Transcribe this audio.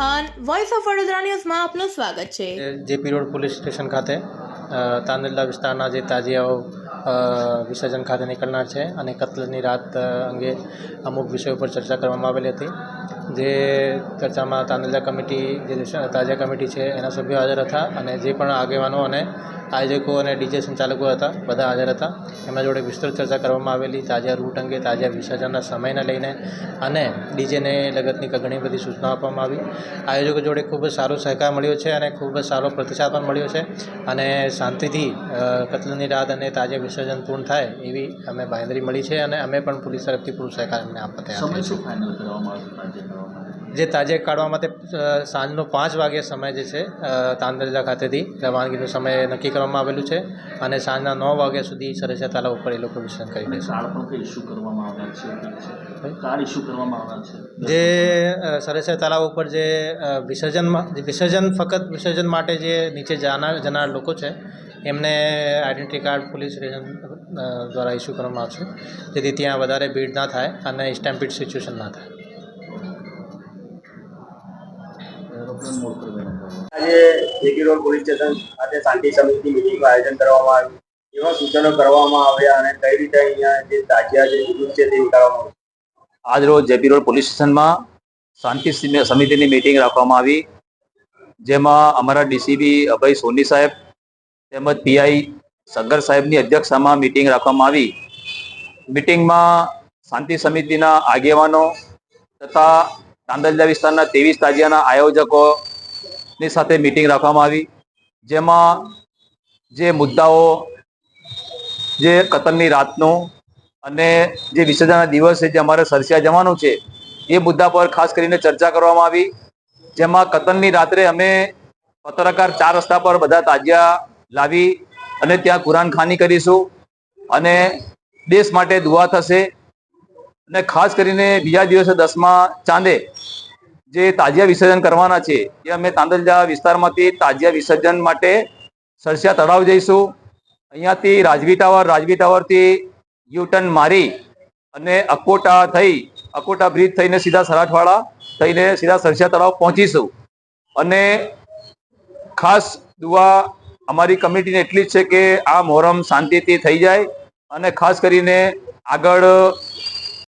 Khan voice of Vadodara ન્યૂઝમાં આપનું સ્વાગત છે. જેપી રોડ પોલીસ સ્ટેશન ખાતે તાંદેલા વિસ્તારના જે તાજિયાઓ વિસર્જન ખાતે નીકળનાર છે અને કત્લની રાત અંગે અમુક વિષયો પર ચર્ચા કરવામાં આવેલી હતી. જે ચર્ચામાં તાંદલજા કમિટી જે તાજા તાજિયા કમિટી છે એના સભ્યો હાજર હતા અને જે પણ આગેવાનો અને આયોજકો અને ડીજે સંચાલકો હતા બધા હાજર હતા. એમના જોડે વિસ્તૃત ચર્ચા કરવામાં આવેલી. તાજિયા રૂટ અંગે તાજિયા વિસર્જનના સમયને લઈને અને ડીજેને લગતની ઘણી બધી સૂચનાઓ આપવામાં આવી. આયોજકો જોડે ખૂબ જ સારો સહકાર મળ્યો છે અને ખૂબ જ સારો પ્રતિસાદ પણ મળ્યો છે અને શાંતિથી કતલની રાત અને તાજિયા વિસર્જન પૂર્ણ થાય એવી અમે બાંયધરી મળી છે અને અમે પણ પોલીસ તરફથી પૂરો સહકાર અમને આપવા તૈયાર સમય શું ફાઇનલ કરવામાં આવ્યું જે તાજે કાઢવા માટે સાંજનો પાંચ વાગ્યા સમય જે છે અ, તાંદરજા ખાતેથી રવાનગીનો સમય નક્કી કરવામાં આવેલું છે અને સાંજના નવ વાગ્યા સુધી સરસિયા તાલા ઉપર એ લોકો વિસર્જન કરી દેશે. કાર્ડ ઇસ્યુ કરવામાં આવનાર છે? કાર્ડ ઇસ્યુ કરવામાં આવનાર છે? જે સરસિયા તલાવ ઉપર જે વિસર્જનમાં વિસર્જન ફક્ત વિસર્જન માટે જે નીચે જાનાર જનાર લોકો છે એમને આઈડેન્ટિટી કાર્ડ પોલીસ સ્ટેશન દ્વારા ઇસ્યુ કરવામાં આવશે. જેથી ત્યાં વધારે ભીડ ના થાય અને સ્ટેમ્પિડ સિચ્યુએશન ના થાય. આજે જેપી રોડ પોલીસ સ્ટેશન ખાતે શાંતિ સમિતિની મિટિંગનું આયોજન કરવામાં આવ્યું. એવા સૂચનો કરવામાં આવ્યા અને કઈ રીતે અહીંયા જે તાજિયા જે જુલુસ છે તે નીકાળવામાં આવ્યું. આજ રોજ જેપી રોડ પોલીસ સ્ટેશનમાં શાંતિ સમિતિની મિટિંગ રાખવામાં આવી. જેમાં અમારા ડીસીબી અભય સોની સાહેબ તેમજ પીઆઈ સગર સાહેબની અધ્યક્ષતામાં મિટિંગ રાખવામાં આવી. મિટિંગમાં શાંતિ સમિતિના આગેવાનો તથા તાંદલજા વિસ્તારના ત્રેવીસ તાજિયાના આયોજકોની સાથે મિટિંગ રાખવામાં આવી. જેમાં જે મુદ્દાઓ, જે કતલની રાતનું અને જે વિસર્જનના દિવસે જે અમારે સરસિયા જવાનું છે, એ મુદ્દા પર ખાસ કરીને ચર્ચા કરવામાં આવી. જેમાં કતલની રાત્રે અમે પત્રકાર ચાર રસ્તા પર બધા તાજિયા લાવી અને ત્યાં કુરાન ખાની કરીશું અને દેશ માટે દુઆ થશે. અને ખાસ કરીને બીજા દિવસે દસમા ચાંદે જે તાજિયા વિસર્જન કરવાના છે, એ અમે તાંદલજા વિસ્તારમાંથી તાજિયા વિસર્જન માટે સરસિયા તળાવ જઈશું. અહીંયાથી રાજવી ટાવર, રાજવી ટાવરથી યુ ટર્ન મારી અને અકોટા થઈ, અકોટા બ્રિજ થઈને સીધા સરાઠવાડા થઈને સીધા સરસિયા તળાવ પહોંચીશું. અને ખાસ દુઆ અમારી કમિટીને એટલી જ છે કે આ મોહરમ શાંતિથી થઈ જાય અને ખાસ કરીને આગળ